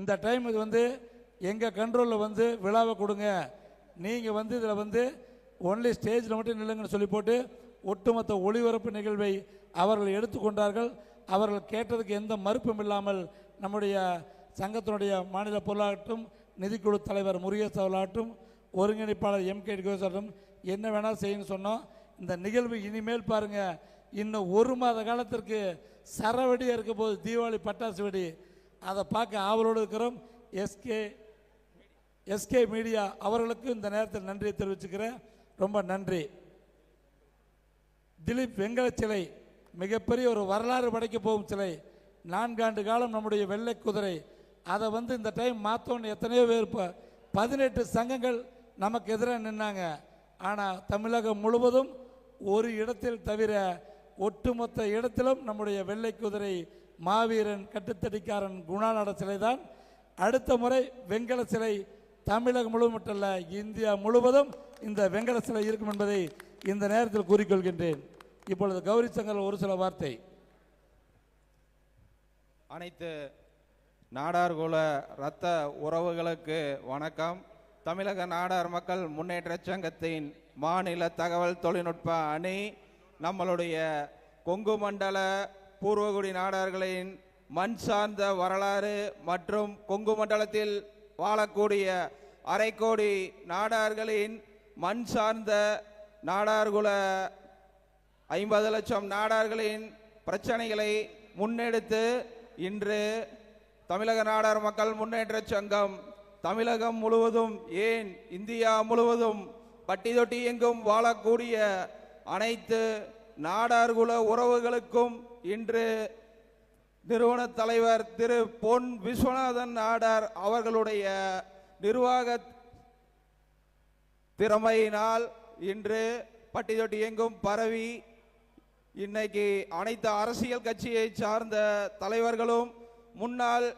இந்த டைம் இது வந்து எங்கள் கண்ட்ரோலில் வந்து விழாவை கொடுங்க. நீங்கள் வந்து இதில் வந்து ஒன்லி ஸ்டேஜில் மட்டும் நில்லுங்கன்னு சொல்லி போட்டு ஒட்டுமொத்த ஒளிபரப்பு நிகழ்வை அவர்கள் எடுத்துக்கொண்டார்கள். அவர்கள் கேட்டதுக்கு எந்த மறுப்பும் இல்லாமல் நம்முடைய சங்கத்தினுடைய மாநில பொருளாகட்டும் நிதிக்குழு தலைவர் முருகேஷ் அவர்களாகட்டும் ஒருங்கிணைப்பாளர் எம் கே கோசாட்டும் என்ன வேணால் செய்யணும்னு சொன்னோம். இந்த நிகழ்வு இனிமேல் பாருங்க. இன்னும் ஒரு மாத காலத்திற்கு சரவெடியாக இருக்க போது தீபாவளி பட்டாசு வெடி. அதை பார்க்க ஆவலோடு இருக்கிறோம். எஸ்கே எஸ்கே மீடியா அவர்களுக்கு இந்த நேரத்தில் நன்றியை தெரிவிச்சுக்கிறேன். ரொம்ப நன்றி. திலீப் வெங்கல சிலை மிகப்பெரிய ஒரு வரலாறு படைக்க போகும் சிலை. நான்காண்டு காலம் நம்முடைய வெள்ளை குதிரை. அதை வந்து இந்த டைம் மாற்றோன்னு எத்தனையோ பேர் இப்போ பதினெட்டு சங்கங்கள் நமக்கு எதிராக நின்னாங்க. ஆனால் தமிழகம் முழுவதும் ஒரு இடத்தில் தவிர ஒட்டுமொத்த இடத்திலும் நம்முடைய வெள்ளை குதிரை மாவீரன் கட்டுத்தடிக்காரன் குணாநட சிலை தான் அடுத்த முறை வெங்கல சிலை தமிழகம் முழுவதும் மட்டுமல்ல இந்தியா முழுவதும் இந்த வெங்கல சிலை இருக்கும் என்பதை இந்த நேரத்தில் கூறிக்கொள்கின்றேன். இப்பொழுது கௌரி சங்கர் ஒரு சில வார்த்தை. அனைத்து நாடார்குல இரத்த உறவுகளுக்கு வணக்கம். தமிழக நாடார் மக்கள் முன்னேற்ற சங்கத்தின் மாநில தகவல் தொழில்நுட்ப அணி நம்மளுடைய கொங்கு மண்டல பூர்வகுடி நாடார்களின் மண் சார்ந்த வரலாறு மற்றும் கொங்கு மண்டலத்தில் வாழக்கூடிய அரைக்கோடி நாடார்களின் மண் சார்ந்த நாடார்குல ஐம்பது லட்சம் நாடார்களின் பிரச்சனைகளை முன்னெடுத்து இன்று தமிழக நாடார் மக்கள் முன்னேற்ற சங்கம் தமிழகம் முழுவதும் ஏன் இந்தியா முழுவதும் பட்டி தொட்டி எங்கும் வாழக்கூடிய அனைத்து நாடார்குல உறவுகளுக்கும் இன்று நிறுவன தலைவர் திரு பொன் விஸ்வநாதன் நாடார் அவர்களுடைய நிர்வாக திறமையினால் இன்று பட்டிதொட்டி எங்கும் பரவி இன்னைக்கு அனைத்து அரசியல் கட்சியை சார்ந்த தலைவர்களும் முன்னாள்